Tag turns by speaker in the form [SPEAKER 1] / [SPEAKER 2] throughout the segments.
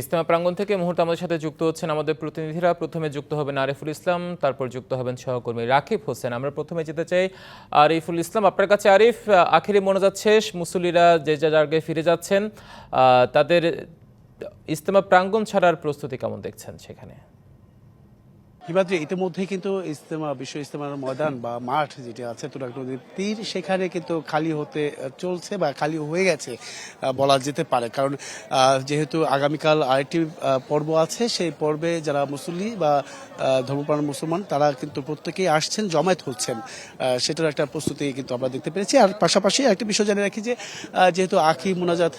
[SPEAKER 1] ইস্তেমা প্রাঙ্গণ থেকে মুহূর্তে আমাদের সাথে যুক্ত হচ্ছেন আমাদের প্রতিনিধিরা। প্রথমে যুক্ত হবেন আরিফুল ইসলাম, তারপর যুক্ত হবেন সহকর্মী রাকিব হোসেন। আমরা প্রথমে যেতে চাই আরিফুল ইসলাম, আপনার কাছে আরিফ, আখেরি মনে যাচ্ছে মুসল্লিরা যে যা জায়গায় ফিরে যাচ্ছেন তাদের ইস্তেমা প্রাঙ্গণ ছাড়ার প্রস্তুতি কেমন দেখছেন সেখানে?
[SPEAKER 2] হিমাদ্রি ইতিমধ্যে কিন্তু ইস্তেমা বিশ্ব ইস্তেমার ময়দান বা মাঠ যেটি আছে, তুরাগ নদীর তীর, সেখানে কিন্তু খালি হতে চলছে বা খালি হয়ে গেছে বলা যেতে পারে। কারণ যেহেতু আগামীকাল আরেকটি পর্ব আছে, সেই পর্বে যারা মুসল্লি বা ধর্মপ্রাণ মুসলমান, তারা কিন্তু প্রত্যেকেই আসছেন, জমায়েত হচ্ছেন। সেটার একটা প্রস্তুতি কিন্তু আমরা দেখতে পেরেছি। আর পাশাপাশি একটা বিষয় জানিয়ে রাখি যে যেহেতু আখি মোনাজাত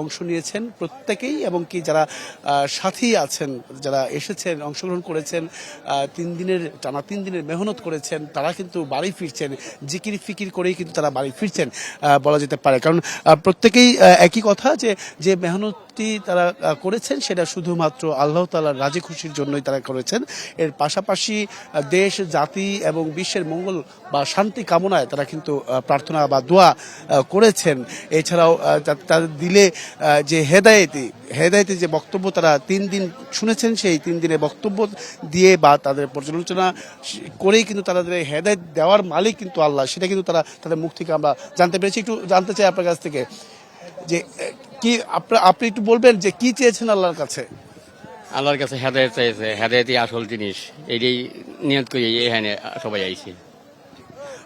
[SPEAKER 2] অংশ নিয়েছেন প্রত্যেকেই এবং কি যারা সাথী আছেন, যারা এসেছেন, অংশগ্রহণ করেছেন তিন দিনের, টানা তিন দিনের মেহনত করেছেন, তারা কিন্তু বাড়ি ফিরছেন, জিকির ফিকির করেই কিন্তু তারা বাড়ি ফিরছেন বলা যেতে পারে। কারণ প্রত্যেকেই একই কথা যে যে মেহনতটি তারা করেছেন, সেটা শুধুমাত্র আল্লাহ তালার রাজি খুশির জন্যই তারা করেছেন। এর পাশাপাশি দেশ, জাতি এবং বিশ্বের মঙ্গল বা শান্তি কামনায় তারা কিন্তু প্রার্থনা বা দোয়া করেছেন। এছাড়াও তাদের দিলে যে হেদায়েতি হেদায়েতি যে বক্তব্য তারা তিন দিন শুনেছেন, সেই তিন দিনের বক্তব্য দিয়ে বা তাদের পর্যালোচনা করেই কিন্তু তাদের হেদায়েত দেওয়ার মালিক কিন্তু আল্লাহ। সেটা কিন্তু তারা, তাদের মুখ থেকে আমরা জানতে পেরেছি। একটু জানতে চাই আপনার কাছ থেকে যে কি আপনা- আপনি একটু বলবেন যে কি চেয়েছেন আল্লাহর কাছে?
[SPEAKER 3] আল্লাহর কাছে হেদায়ত চাইছে হেদায়তই আসল জিনিস। এইটাই নিয়ত করি এখানে সবাই আইছি।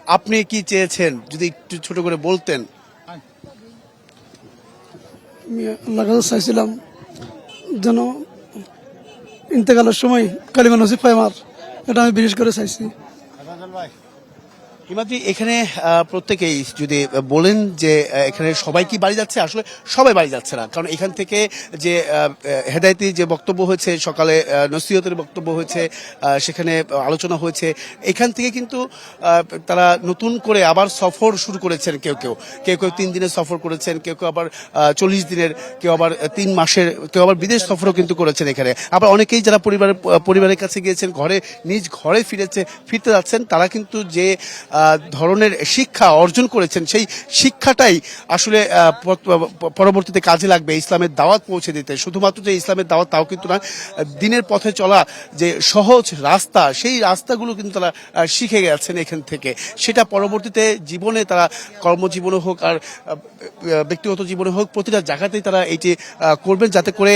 [SPEAKER 2] আপনি কি চেয়েছেন? যদি একটু ছোট করে বলতেন।
[SPEAKER 4] আমি আল্লাহর কাছে চাইছিলাম যেন ইন্তেকালের সময় কালিমা পাই আমার। এটা আমি বিশেষ করে চাইছি।
[SPEAKER 2] হিমাদ্রি এখানে প্রত্যেকেই যদি বলেন যে এখানে সবাই কি বাড়ি যাচ্ছে আসলে সবাই বাড়ি যাচ্ছে না। কারণ এখান থেকে যে আহ, যে বক্তব্য হয়েছে সকালে নসিহতের বক্তব্য হয়েছে সেখানে আলোচনা হয়েছে এখান থেকে কিন্তু তারা নতুন করে আবার সফর শুরু করেছেন কেউ কেউ। কেউ কেউ তিন দিনের সফর করেছেন কেউ কেউ আবার চল্লিশ দিনের কেউ আবার তিন মাসের কেউ আবার বিদেশ সফরও কিন্তু করেছেন এখানে। আবার অনেকেই যারা পরিবারের পরিবারের কাছে গিয়েছেন ঘরে নিজ ঘরে ফিরেছে ফিরতে যাচ্ছেন তারা কিন্তু যে ধরনের শিক্ষা অর্জন করেছেন, সেই শিক্ষাটাই আসলে পরবর্তীতে কাজে লাগবে ইসলামের দাওয়াত পৌঁছে দিতে। শুধুমাত্র যে ইসলামের দাওয়াত তাও কিন্তু না দিনের পথে চলা যে সহজ রাস্তা, সেই রাস্তাগুলো কিন্তু তারা শিখে গেছেন এখান থেকে। সেটা পরবর্তীতে জীবনে তারা কর্মজীবনে হোক আর ব্যক্তিগত জীবনে হোক, প্রতিটা জায়গাতেই তারা এটি করবেন যাতে করে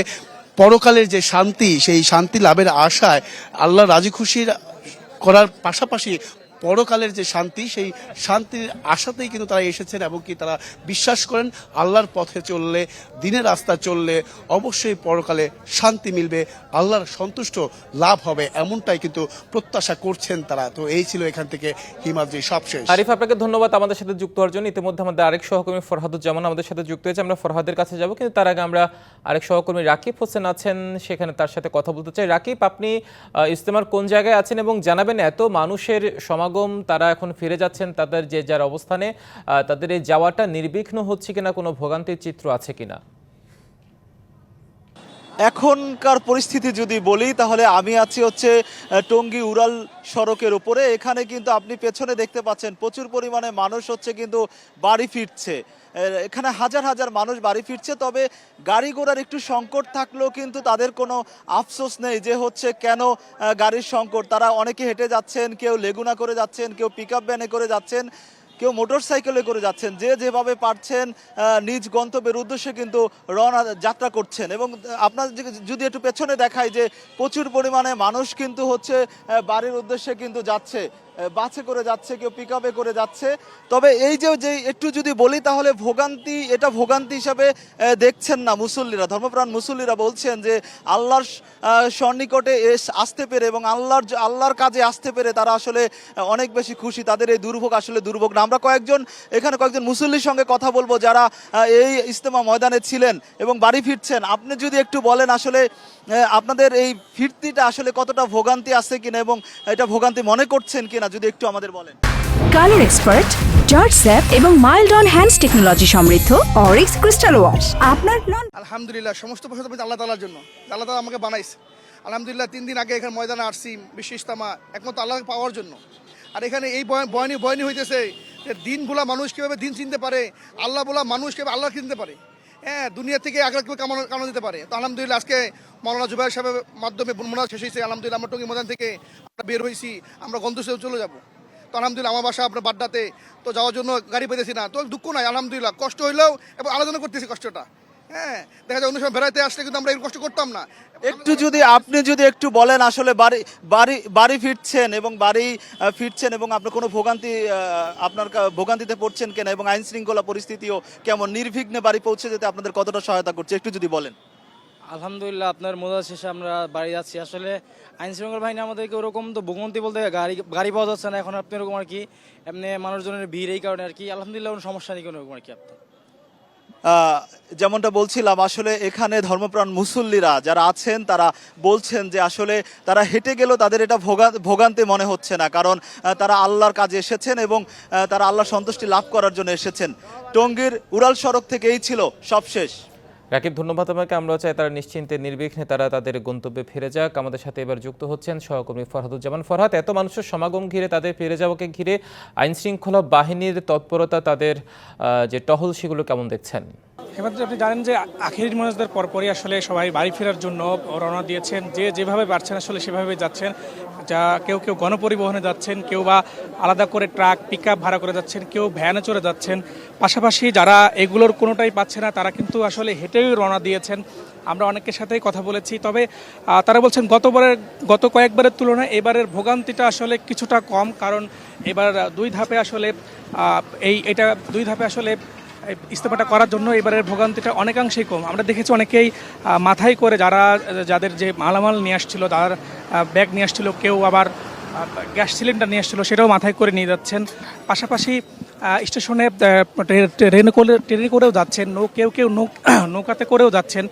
[SPEAKER 2] পরকালের যে শান্তি, সেই শান্তি লাভের আশায় আল্লাহ রাজি খুশির করার পাশাপাশি পরকালের যে শান্তি সেই শান্তির আশাতেই কিন্তু তারা এসেছেন এবং কি তারা বিশ্বাস করেন আল্লাহর পথে চললে দিনের রাস্তা চললে অবশ্যই পরকালে শান্তি মিলবে আল্লাহর সন্তুষ্ট লাভ হবে এমনটাই কিন্তু প্রত্যাশা করছেন তারা। তো এই ছিল এখান থেকে হিমাদ্রি সবশেষ।
[SPEAKER 1] আরিফ আপনাকে ধন্যবাদ আমাদের সাথে যুক্ত হওয়ার জন্য। ইতিমধ্যে আমাদের আরেক সহকর্মী ফরহাদুজ্জামান আমাদের সাথে যুক্ত হয়েছে। আমরা ফরহাদের কাছে যাব কিন্তু তার আগে আমরা আরেক সহকর্মী রাকিব হোসেন আছেন সেখানে তার সাথে কথা বলতে চাই। রাকিব আপনি আহ, ইজতেমার কোন জায়গায় আছেন এবং জানাবেন এত মানুষের সমাগম তারা এখন ফিরে যাচ্ছেন তাদের যে যার অবস্থানে তাদের এই যাওয়াটা নির্বিঘ্ন হচ্ছে কিনা, কোনো ভোগান্তির চিত্র আছে কিনা?
[SPEAKER 5] এখনকার পরিস্থিতি যদি বলি, তাহলে আমি আছি হচ্ছে টঙ্গি উড়াল সড়কের উপরে। এখানে কিন্তু আপনি পেছনে দেখতে পাচ্ছেন প্রচুর পরিমাণে মানুষ হচ্ছে কিন্তু বাড়ি ফিরছে। এখানে হাজার হাজার মানুষ বাড়ি ফিরছে, তবে গাড়ি ঘোড়ার একটু সংকট থাকলেও কিন্তু তাদের কোনো আফসোস নেই যে হচ্ছে কেন গাড়ির সংকট। তারা অনেকে হেঁটে যাচ্ছেন, কেউ লেগুনা করে যাচ্ছেন, কেউ পিক আপ ভ্যানে করে যাচ্ছেন, কেউ মোটর সাইকেলে করে যাচ্ছেন। যে যেভাবে পারছেন নিজ গন্তব্যের উদ্দেশ্যে কিন্তু রওনা, যাত্রা করছেন। এবং আপনার যদি একটু পেছনে দেখায় যে প্রচুর পরিমাণে মানুষ কিন্তু হচ্ছে বাড়ির উদ্দেশ্যে কিন্তু যাচ্ছে। বাসে করে যাচ্ছে, কেউ পিক করে যাচ্ছে। তবে এই যে যে একটু যদি বলি তাহলে ভোগান্তি, এটা ভোগান্তি হিসাবে দেখছেন না মুসল্লিরা, ধর্মপ্রাণ মুসল্লিরা বলছেন যে আল্লাহর সন্নিকটে এস- আসতে পেরে এবং আল্লাহর আল্লাহর কাজে আসতে পেরে তারা আসলে অনেক বেশি খুশি। তাদের এই দুর্ভোগ আসলে দুর্ভোগ না। আমরা কয়েকজন, এখানে কয়েকজন মুসল্লির সঙ্গে কথা বলব যারা এই ইস্তেমা ময়দানে ছিলেন এবং বাড়ি ফিরছেন। আপনি যদি একটু বলেন আসলে আপনাদের এই ফিরতিটা আসলে কতটা ভোগান্তি আছে কিনা এবং এটা ভোগান্তি মনে করছেন কিনা? যদি একটু আমাদের বলেন।
[SPEAKER 6] কালার এক্সপার্ট জর্জ স্যাপ এবং মাইল্ড অন হ্যান্ডস টেকনোলজি সমৃদ্ধ অরিক্স ক্রিস্টাল ওয়াশ। আপনার নন
[SPEAKER 7] আলহামদুলিল্লাহ সমস্ত প্রশংসা আল্লাহ তালার জন্য। আল্লাহ তালা আমাকে বানাইছে। আলহামদুলিল্লাহ তিন দিন আগে এখানে ময়দানে আসছি বিশ্ব ইস্তামা একমাত্র আল্লাহকে পাওয়ার জন্য। আর এখানে এই বয়- বয়নি বয়নি হইতেছে যে দিন ভোলা মানুষ কীভাবে দিন চিনতে পারে আল্লাহ বলা মানুষ কীভাবে আল্লাহ চিনতে পারে। হ্যাঁ দুনিয়া থেকে এক লাখ কামানো কামানো দিতে পারে। তো আলহামদুলিল্লাহ, আজকে মৌলানা জুবাইর সাহেবের মাধ্যমে মোনা শেষ হয়েছে। আলহামদুলিল্লাহ, আমরা টঙ্গি ময়দান থেকে আমরা বের হয়েছি। আমরা গন্তব্যে চলে যাব। তো আলহামদুলিল্লাহ, আমার বাসা আপনার বাড্ডাতে। তো যাওয়ার জন্য গাড়ি পেতেছি না। তো দুঃখ নাই, আলহামদুলিল্লাহ। কষ্ট হইলেও এবং আলোচনা করতেছি কষ্টটা। হ্যাঁ দেখা যায় অন্য সময় আসলে কিন্তু আমরা এই কষ্ট করতাম না।
[SPEAKER 5] একটু যদি আপনি যদি একটু বলেন আসলে বাড়ি বাড়ি বাড়ি ফিরছেন এবং বাড়ি ফিরছেন এবং আপনার কোনো ভোগান্তি আপনার ভোগান্তিতে পড়ছেন কেনা এবং আইন শৃঙ্খলা পরিস্থিতিও কেমন নির্বিঘ্নে বাড়ি পৌঁছে যেতে আপনাদের কতটা সহায়তা করছে একটু যদি বলেন।
[SPEAKER 8] আলহামদুলিল্লাহ আপনার মোজা শেষে আমরা বাড়ি যাচ্ছি। আসলে আইন শৃঙ্খলা বাহিনী আমাদেরকে ওরকম তো ভোগান্তি বলতে গাড়ি গাড়ি পাওয়া যাচ্ছে না এখন আপনি ওরকম আর কি এমনি মানুষজনের ভিড় এই কারণে আর কি আলহামদুলিল্লাহ কোনো সমস্যা নেই কোনো রকম আর কি আপনার।
[SPEAKER 5] যেমনটা বলছিলাম, আসলে এখানে ধর্মপ্রাণ মুসল্লিরা যারা আছেন, তারা বলছেন যে আসলে তারা হেঁটে গেলেও তাদের এটা ভোগা- ভোগান্তি মনে হচ্ছে না। কারণ তারা আল্লাহর কাজে এসেছেন এবং তারা আল্লাহর সন্তুষ্টি লাভ করার জন্য এসেছেন। টঙ্গীর উড়াল সড়ক থেকে এই ছিল সবশেষ।
[SPEAKER 1] রাকিব, ধন্যবাদ আমাকে আমরা চাই তারা নিশ্চিন্তে, নির্বিঘ্নে তারা তাদের গন্তব্যে ফিরে যাক। আমাদের সাথে এবার যুক্ত হচ্ছেন সহকর্মী ফরহাদুজ্জামান ফরহাদ। এত মানুষের সমাগম ঘিরে, তাদের ফিরে যাওয়াকে ঘিরে আইনশৃঙ্খলা বাহিনীর তৎপরতা, তাদের যে টহল, সেগুলো কেমন দেখছেন?
[SPEAKER 9] এবার আপনি জানেন যে আখেরি মোনাজদের পরপরই আসলে সবাই বাড়ি ফেরার জন্য রওনা দিয়েছেন, যে যেভাবে পারছেন আসলে সেভাবে যাচ্ছেন, যা কেউ কেউ গণপরিবহনে যাচ্ছেন, কেউ বা আলাদা করে ট্রাক পিক ভাড়া করে যাচ্ছেন, কেউ ভ্যানে চড়ে যাচ্ছেন। পাশাপাশি যারা এগুলোর কোনোটাই পাচ্ছে না, তারা কিন্তু আসলে হেঁটেই রওনা দিয়েছেন। আমরা অনেকের সাথেই কথা বলেছি, তবে তারা বলছেন গতবারের, গত কয়েকবারের তুলনায় এবারের ভোগান্তিটা আসলে কিছুটা কম, কারণ এবার দুই ধাপে আসলে এই, এটা দুই ধাপে আসলে ইস্তফাটা করার জন্য এবারের ভোগান্তিটা অনেকাংশেই কম। আমরা দেখেছি অনেকেই মাথায় করে যারা, যাদের যে মালামাল নিয়ে আসছিল, তার ব্যাগ নিয়ে আসছিল, কেউ আবার গ্যাস সিলিন্ডার নিয়ে আসছিল, সেটাও মাথায় করে নিয়ে যাচ্ছেন। পাশাপাশি স্টেশনে ট্রেনে করে, ট্রেনে করেও যাচ্ছেন, নৌ, কেউ কেউ নৌকাতে করেও যাচ্ছেন।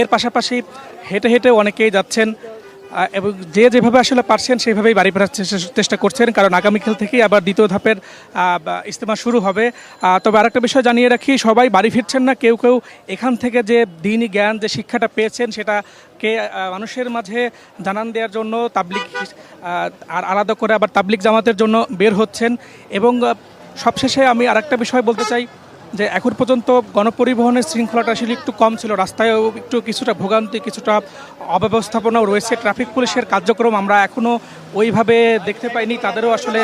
[SPEAKER 9] এর পাশাপাশি হেঁটে হেঁটে অনেকেই যাচ্ছেন। এবং যে যেভাবে আসলে পারছেন সেইভাবেই বাড়ি ফেরার চেষ্টা- করছেন। কারণ আগামীকাল থেকেই আবার দ্বিতীয় ধাপের ইস্তেমা শুরু হবে। তবে আরেকটা বিষয় জানিয়ে রাখি, সবাই বাড়ি ফিরছেন না। কেউ কেউ এখান থেকে যে দিনই জ্ঞান, যে শিক্ষাটা পেয়েছেন, সেটাকে মানুষের মাঝে জানান দেওয়ার জন্য তাবলিক আর আলাদা করে আবার তাবলিক জামাতের জন্য বের হচ্ছেন। এবং সবশেষে আমি আরেকটা বিষয় বলতে চাই। যে এখন পর্যন্ত গণপরিবহনের শৃঙ্খলাটা আসলে একটু কম ছিল। রাস্তায়ও একটু কিছুটা ভোগান্তি, কিছুটা অব্যবস্থাপনাও রয়েছে। ট্রাফিক পুলিশের কার্যক্রম আমরা এখনও ওইভাবে দেখতে পাইনি। তাদেরও আসলে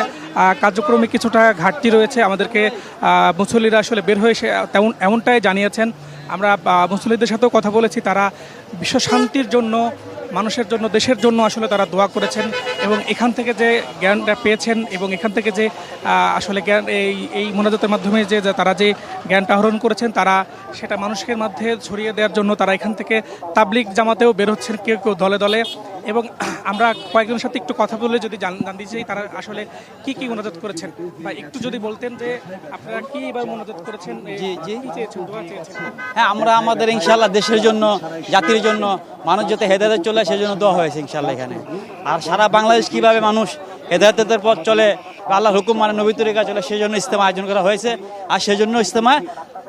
[SPEAKER 9] কার্যক্রমে কিছুটা ঘাটতি রয়েছে। আমাদেরকে মুসল্লিরা আসলে বের হয়ে তেমন, এমনটাই জানিয়েছেন। আমরা মুসল্লিদের সাথেও কথা বলেছি। তারা বিশ্ব শান্তির জন্য মানুষের জন্য, দেশের জন্য আসলে তারা দোয়া করেছেন এবং এখান থেকে যে জ্ঞানটা পেয়েছেন এবং এখান থেকে যে আসলে জ্ঞান, এই এই মোনাজাতের মাধ্যমে যে তারা যে জ্ঞানটা আহরণ করেছেন, তারা সেটা মানুষের মধ্যে ছড়িয়ে দেওয়ার জন্য তারা এখান থেকে তাবলিক জামাতেও বের হচ্ছেন কেউ কেউ দলে দলে। এবং আমরা কয়েকজনের সাথে একটু কথা বলে যদি জান- জানতে চাই তারা আসলে কি কি মোনাজাত করেছেন? বা একটু যদি বলতেন যে আপনারা কি এবার মোনাজাত করেছেন?
[SPEAKER 8] জি, জি। হ্যাঁ আমরা আমাদের ইনশাল্লাহ দেশের জন্য জাতির জন্য মানুষ যাতে হেদায়তের চলে সেই জন্য দোয়া হয়েছে ইনশাল্লাহ এখানে। আর সারা বাংলাদেশ কীভাবে মানুষ হেদায়তের পথ চলে বা আল্লাহর হুকুম মানে নবী তরিকা চলে সেই জন্য ইস্তেমা আয়োজন করা হয়েছে। আর সেই জন্য ইস্তেমা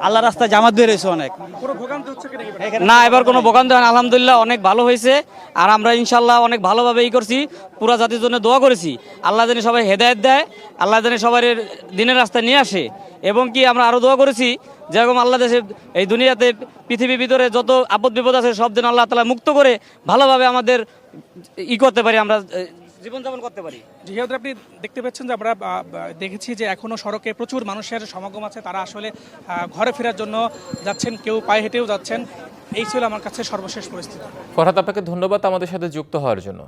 [SPEAKER 8] আল্লাহ রাস্তায় জামাত বের হয়েছে অনেক।
[SPEAKER 9] ভোগান্তি?
[SPEAKER 8] না এবার কোনো বকান্ত হয় না, আলহামদুলিল্লাহ অনেক ভালো হয়েছে। আর আমরা ইনশাল্লাহ অনেক ভালোভাবে ই করছি পুরা জাতির জন্য দোয়া করেছি। আল্লাহ জানি সবাই হেদায়েত দেয় আল্লাহ জানি সবার দিনের রাস্তায় নিয়ে আসে। এবং কি আমরা আরও দোয়া করেছি যেরকম আল্লাহ দেশে এই দুনিয়াতে পৃথিবীর ভিতরে যত আপদ বিপদ আছে সব দিন আল্লাহ তালা মুক্ত করে ভালোভাবে আমাদের ই করতে পারি আমরা জীবনযাপন করতে পারি।
[SPEAKER 9] যেহেতু আপনি দেখতে পাচ্ছেন যে আমরা দেখেছি যে এখনও সড়কে প্রচুর মানুষের সমাগম আছে। তারা আসলে ঘরে ফেরার জন্য যাচ্ছেন কেউ পায়ে হেঁটেও যাচ্ছেন। এই ছিল আমার কাছে সর্বশেষ পরিস্থিতি।
[SPEAKER 1] ফরহাদ আপনাকে ধন্যবাদ আমাদের সাথে যুক্ত হওয়ার জন্য।